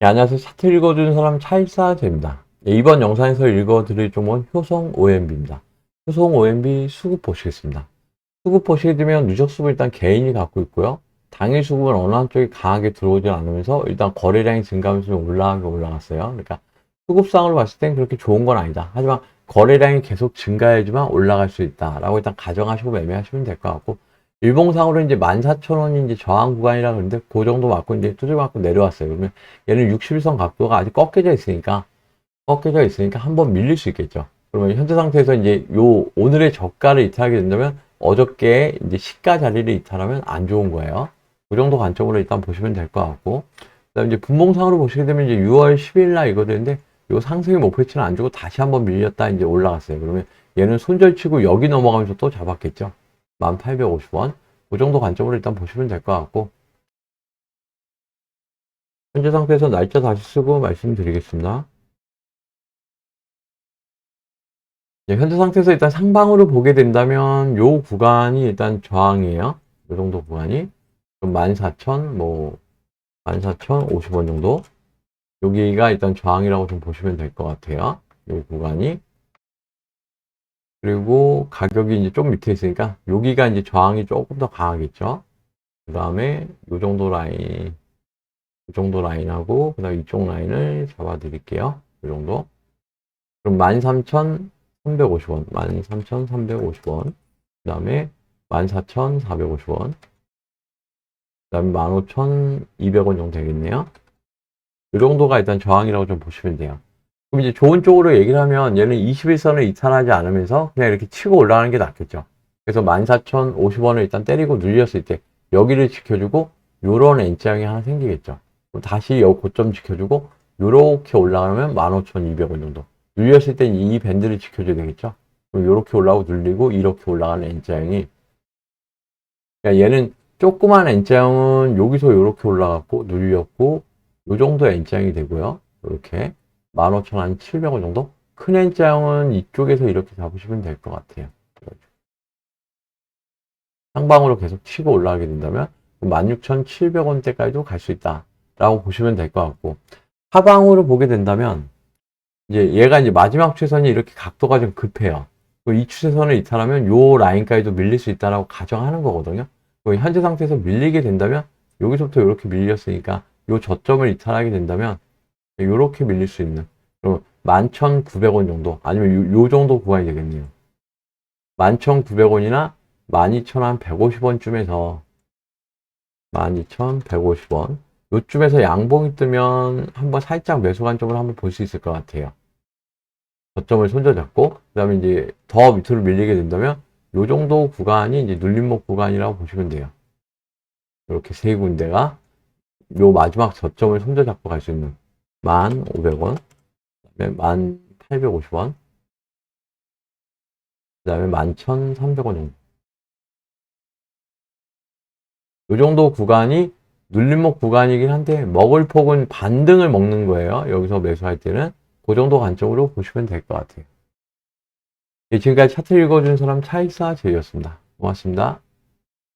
네, 안녕하세요. 차트 읽어주는 사람 차일사제입니다. 네, 이번 영상에서 읽어드릴 종목은 효성 OMB입니다. 효성 OMB 수급 보시겠습니다. 수급 보시게 되면 누적 수급 일단 개인이 갖고 있고요. 당일 수급은 어느 한쪽이 강하게 들어오지 않으면서 일단 거래량이 증가하면서 좀 올라가게 올라갔어요. 그러니까 수급상으로 봤을 땐 그렇게 좋은 건 아니다. 하지만 거래량이 계속 증가해야지만 올라갈 수 있다라고 일단 가정하시고 매매하시면 될 것 같고 일봉상으로 이제 14,000원이 이제 저항 구간이라 그러는데 그 정도 맞고 이제 두들 맞고 내려왔어요. 그러면 얘는 61선 각도가 아직 꺾여져 있으니까 꺾여져 있으니까 한번 밀릴 수 있겠죠. 그러면 현재 상태에서 이제 요 오늘의 저가를 이탈하게 된다면 어저께 이제 시가 자리를 이탈하면 안 좋은 거예요. 그 정도 관점으로 일단 보시면 될 것 같고 그다음 이제 분봉상으로 보시게 되면 이제 6월 10일 날 이거 되는데 요 상승의 목표치는 안 주고 다시 한번 밀렸다 이제 올라갔어요. 그러면 얘는 손절치고 여기 넘어가면서 또 잡았겠죠. 1850원. 그 정도 관점으로 일단 보시면 될 것 같고. 현재 상태에서 날짜 다시 쓰고 말씀드리겠습니다. 네, 현재 상태에서 일단 상방으로 보게 된다면 요 구간이 일단 저항이에요. 요 정도 구간이. 14,000, 뭐, 14,050원 정도. 여기가 일단 저항이라고 좀 보시면 될 것 같아요. 요 구간이. 그리고 가격이 이제 좀 밑에 있으니까 여기가 이제 저항이 조금 더 강하겠죠. 그 다음에 요 정도 라인, 요 정도 라인하고 그 다음 이쪽 라인을 잡아 드릴게요. 요 정도. 그럼 13,350원, 13,350원. 그 다음에 14,450원. 그 다음에 15,200원 정도 되겠네요. 이 정도가 일단 저항이라고 좀 보시면 돼요. 그럼 이제 좋은 쪽으로 얘기를 하면 얘는 21선을 이탈하지 않으면서 그냥 이렇게 치고 올라가는 게 낫겠죠. 그래서 14,050원을 일단 때리고 눌렸을 때 여기를 지켜주고 요런 N자형이 하나 생기겠죠. 다시 요 고점 지켜주고 요렇게 올라가면 15,200원 정도. 눌렸을 땐 이 밴드를 지켜줘야 되겠죠. 그럼 요렇게 올라오고 눌리고 이렇게 올라가는 N자형이 그러니까 얘는 조그만 N자형은 여기서 요렇게 올라갔고 눌렸고 요 정도 N자형이 되고요. 이렇게 15,700원 정도? 큰 N자형은 이쪽에서 이렇게 잡으시면 될 것 같아요. 상방으로 계속 치고 올라가게 된다면 16,700원대까지도 갈 수 있다. 라고 보시면 될 것 같고, 하방으로 보게 된다면, 이제 얘가 이제 마지막 추세선이 이렇게 각도가 좀 급해요. 이 추세선을 이탈하면 요 라인까지도 밀릴 수 있다라고 가정하는 거거든요. 현재 상태에서 밀리게 된다면, 여기서부터 이렇게 밀렸으니까, 요 저점을 이탈하게 된다면, 요렇게 밀릴 수 있는 그럼 11,900원 정도 아니면 요, 요 정도 구간이 되겠네요. 11,900원이나 12,150원쯤에서 12,150원 요쯤에서 양봉이 뜨면 한번 살짝 매수 관점을 한번 볼 수 있을 것 같아요. 저점을 손져잡고 그 다음에 이제 더 밑으로 밀리게 된다면 요 정도 구간이 이제 눌림목 구간이라고 보시면 돼요. 이렇게 세 군데가 요 마지막 저점을 손져잡고 갈 수 있는 1,500원, 그 다음에 1,850원, 그 다음에 11,300원 정도. 이 정도 구간이 눌림목 구간이긴 한데 먹을 폭은 반등을 먹는 거예요. 여기서 매수할 때는 그 정도 관점으로 보시면 될 것 같아요. 예, 지금까지 차트 읽어준 사람 차익사 제이였습니다. 고맙습니다.